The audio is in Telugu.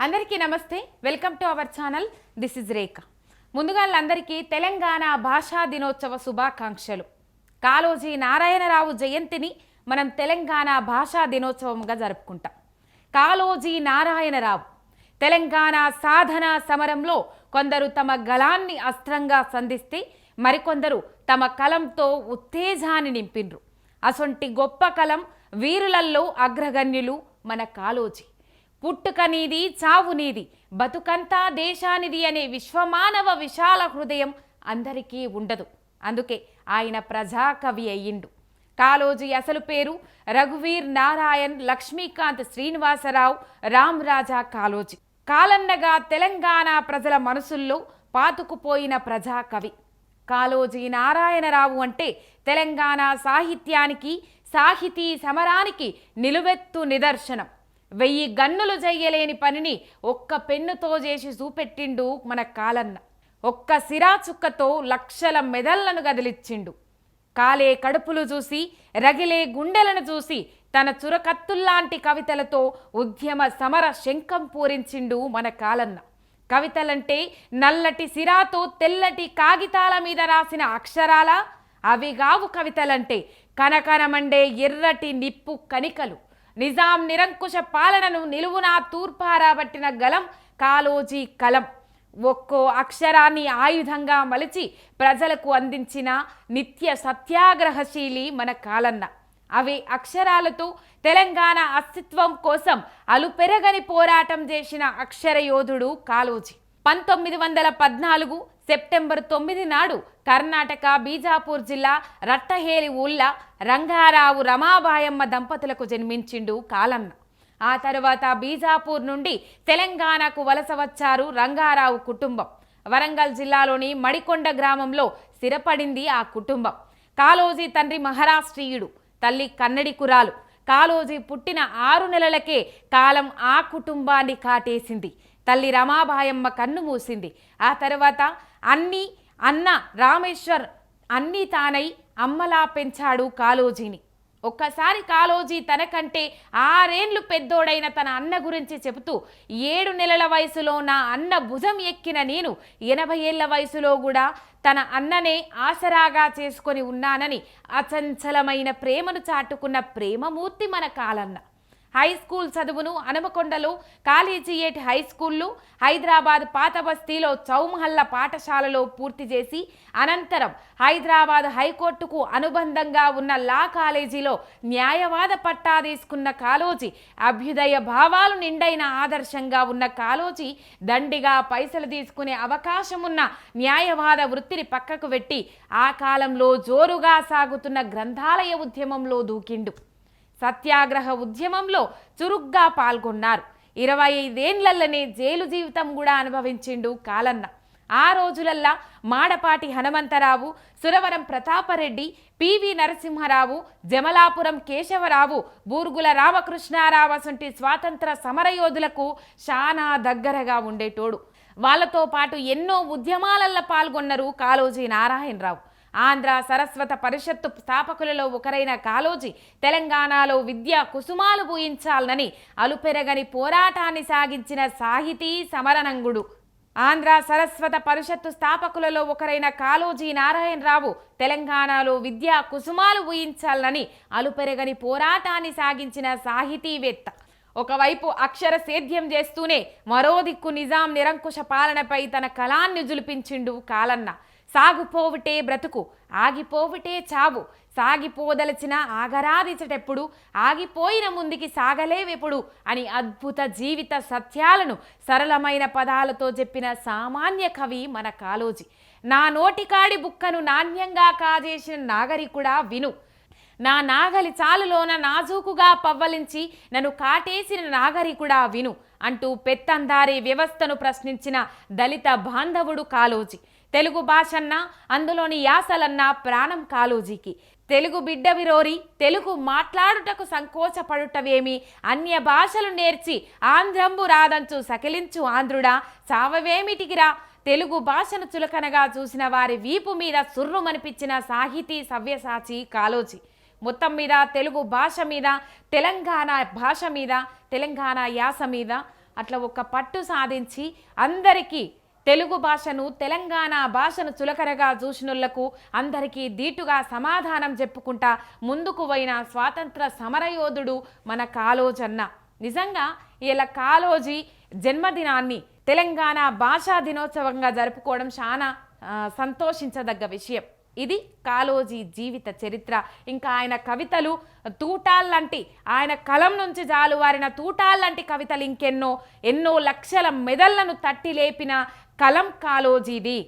అందరికీ నమస్తే. Welcome to our channel. This is Rekha ముందుగా అందరికీ తెలంగాణ భాషా దినోత్సవ శుభాకాంక్షలు. కాలోజీ నారాయణరావు జయంతిని మనం తెలంగాణ భాషా దినోత్సవంగా జరుపుకుంటాం. కాళోజీ నారాయణరావు తెలంగాణ సాధన సమరంలో కొందరు తమ గళాన్ని అస్త్రంగా సంధిస్తే మరికొందరు తమ కలంతో ఉత్తేజాన్ని నింపిండ్రు అసొంటి గొప్ప కలం వీరులల్లో అగ్రగణ్యులు మన కాలోజీ పుట్టుక నీది చావు నీది బతుకంతా దేశానిది అనే విశ్వమానవ విశాల హృదయం అందరికీ ఉండదు. అందుకే ఆయన ప్రజాకవి అయ్యిండు. కాళోజీ అసలు పేరు రఘువీర్ నారాయణ్ లక్ష్మీకాంత్ శ్రీనివాసరావు రామరాజా కాళోజీ. కాలన్నగా తెలంగాణ ప్రజల మనసుల్లో పాతుకుపోయిన ప్రజాకవి. కాళోజీ నారాయణరావు అంటే తెలంగాణ సాహిత్యానికి సాహితీ సమరానికి నిలువెత్తు నిదర్శనం. వెయ్యి గన్నులు చెయ్యలేని పనిని ఒక్క పెన్నుతో చేసి చూపెట్టిండు మన కాలన్న. ఒక్క సిరా చుక్కతో లక్షల మెదళ్ళను గదిలిచ్చిండు. కాలే కడుపులు చూసి రగిలే గుండెలను చూసి తన చురకత్తుల్లాంటి కవితలతో ఉద్యమ సమర శంఖం పూరించిండు మన కాలన్న. కవితలంటే నల్లటి సిరాతో తెల్లటి కాగితాల మీద రాసిన అక్షరాల? అవిగావు కవితలంటే కనకనమండే ఎర్రటి నిప్పు కణికలు. నిజాం నిరంకుశ పాలనను నిలువునా తూర్పారాబట్టిన గలం కాలోజీ కలం. ఒక్కో అక్షరాన్ని ఆయుధంగా మలిచి ప్రజలకు అందించిన నిత్య సత్యాగ్రహశీలి మన కాలన్న. అవి అక్షరాలతో తెలంగాణ అస్తిత్వం కోసం అలుపెరగని పోరాటం చేసిన అక్షర యోధుడు పంతొమ్మిది వందల పద్నాలుగు సెప్టెంబర్ తొమ్మిది నాడు కర్ణాటక బీజాపూర్ జిల్లా రట్టహేరి ఊళ్ళ రంగారావు రమాబాయమ్మ దంపతులకు జన్మించిండు కాలన్న. ఆ తర్వాత బీజాపూర్ నుండి తెలంగాణకు వలస వచ్చారు రంగారావు కుటుంబం. వరంగల్ జిల్లాలోని మడికొండ గ్రామంలో స్థిరపడింది ఆ కుటుంబం. కాళోజీ తండ్రి మహారాష్ట్రీయుడు తల్లి కన్నడి కురాలు. కాళోజీ పుట్టిన ఆరు నెలలకే కాలం ఆ కుటుంబాన్ని కాటేసింది. తల్లి రమాబాయమ్మ కన్ను మూసింది. ఆ తర్వాత అన్ని అన్న రామేశ్వర్ అన్నీ తానై అమ్మలా పెంచాడు కాళోజీని. ఒక్కసారి కాలోజీ తనకంటే ఆరేండ్లు పెద్దోడైన తన అన్న గురించి చెబుతూ ఏడు నెలల వయసులో నా అన్న భుజం ఎక్కిన నేను ఎనభై ఏళ్ళ వయసులో కూడా తన అన్ననే ఆసరాగా చేసుకొని ఉన్నానని అచంచలమైన ప్రేమను చాటుకున్న ప్రేమమూర్తి మన కాలన్న. హై స్కూల్ చదువును హనుమకొండలో కాలేజియేట్ హై స్కూల్లో హైదరాబాద్ పాత బస్తీలో చౌమహల్ల పాఠశాలలో పూర్తి చేసి అనంతరం హైదరాబాద్ హైకోర్టుకు అనుబంధంగా ఉన్న లా కాలేజీలో న్యాయవాద పట్టా తీసుకున్న కాలోజీ అభ్యుదయ భావాలు నిండైన ఆదర్శంగా ఉన్న కాలోజీ దండిగా పైసలు తీసుకునే అవకాశం ఉన్న న్యాయవాద వృత్తిని పక్కకు పెట్టి ఆ కాలంలో జోరుగా సాగుతున్న గ్రంథాలయ ఉద్యమంలో దూకిండు. సత్యాగ్రహ ఉద్యమంలో చురుగ్గా పాల్గొన్నారు. ఇరవై ఐదేండ్లల్లనే జైలు జీవితం కూడా అనుభవించిండు కాలన్న. ఆ రోజులల్లా మాడపాటి హనుమంతరావు సురవరం ప్రతాపరెడ్డి పివి నరసింహరావు జమలాపురం కేశవరావు బూర్గుల రామకృష్ణారావు వంటి స్వాతంత్ర సమరయోధులకు చాలా దగ్గరగా ఉండేటోడు. వాళ్ళతో పాటు ఎన్నో ఉద్యమాలల్లో పాల్గొన్నారు కాళోజీ నారాయణరావు. ఆంధ్ర సరస్వత పరిషత్తు స్థాపకులలో ఒకరైన కాలోజీ తెలంగాణలో విద్య కుసుమాలు పూయించాలని అలుపెరగని పోరాటాన్ని సాగించిన సాహితీ సమరనంగుడు ఆంధ్ర సరస్వత పరిషత్తు స్థాపకులలో ఒకరైన కాళోజీ నారాయణరావు తెలంగాణలో విద్యా కుసుమాలు ఊహించాలని అలుపెరగని పోరాటాన్ని సాగించిన సాహితీవేత్త. ఒకవైపు అక్షర సేద్యం చేస్తూనే మరో దిక్కు నిజాం నిరంకుశ పాలనపై తన కళాన్ని జులిపించిండు కాలన్న. సాగుపోవుటే బ్రతుకు ఆగిపోవుటే చావు. సాగిపోదలచిన ఆగరాదిచటెప్పుడు ఆగిపోయిన ముందుకి సాగలేవెప్పుడు అని అద్భుత జీవిత సత్యాలను సరళమైన పదాలతో చెప్పిన సామాన్య కవి మన కాలోజీ నా నోటికాడి బుక్కను నాణ్యంగా కాజేసిన నాగరికుడా విను. నా నాగలి చాలులోన నాజూకుగా పవ్వలించి నన్ను కాటేసిన నాగరికుడా విను అంటూ పెత్తందారి వ్యవస్థను ప్రశ్నించిన దళిత బాంధవుడు కాలోజీ తెలుగు భాషన్న అందులోని యాసలన్న ప్రాణం కాలోజీకి తెలుగు బిడ్డ విరోరి తెలుగు మాట్లాడుటకు సంకోచపడుటవేమి? అన్య భాషలు నేర్చి ఆంధ్రంబు రాదంచు సకిలించు ఆంధ్రుడా సావవేమిటికిరా తెలుగు భాషను చులకనగా చూసిన వారి వీపు మీద సుర్రుమనిపించిన సాహితీ సవ్యసాచి కాలోజీ మొత్తం మీద తెలుగు భాష మీద తెలంగాణ భాష మీద తెలంగాణ యాస మీద అట్లా ఒక పట్టు సాధించి అందరికీ తెలుగు భాషను తెలంగాణ భాషను చులకరగా చూసినోళ్ళకు అందరికీ దీటుగా సమాధానం చెప్పుకుంటా ముందుకు పోయిన స్వాతంత్ర సమరయోధుడు మన కాలోజన్న నిజంగా ఇలా కాలోజీ జన్మదినాన్ని తెలంగాణ భాషా దినోత్సవంగా జరుపుకోవడం చాలా సంతోషించదగ్గ విషయం. ఇది కాలోజీ జీవిత చరిత్ర. ఇంకా ఆయన కవితలు తూటాల్లాంటి ఆయన కలం నుంచి జాలువారిన తూటాల్లాంటి కవితలు ఇంకెన్నో ఎన్నో లక్షల మెదళ్ళను తట్టి లేపిన కలం కాలోజీది.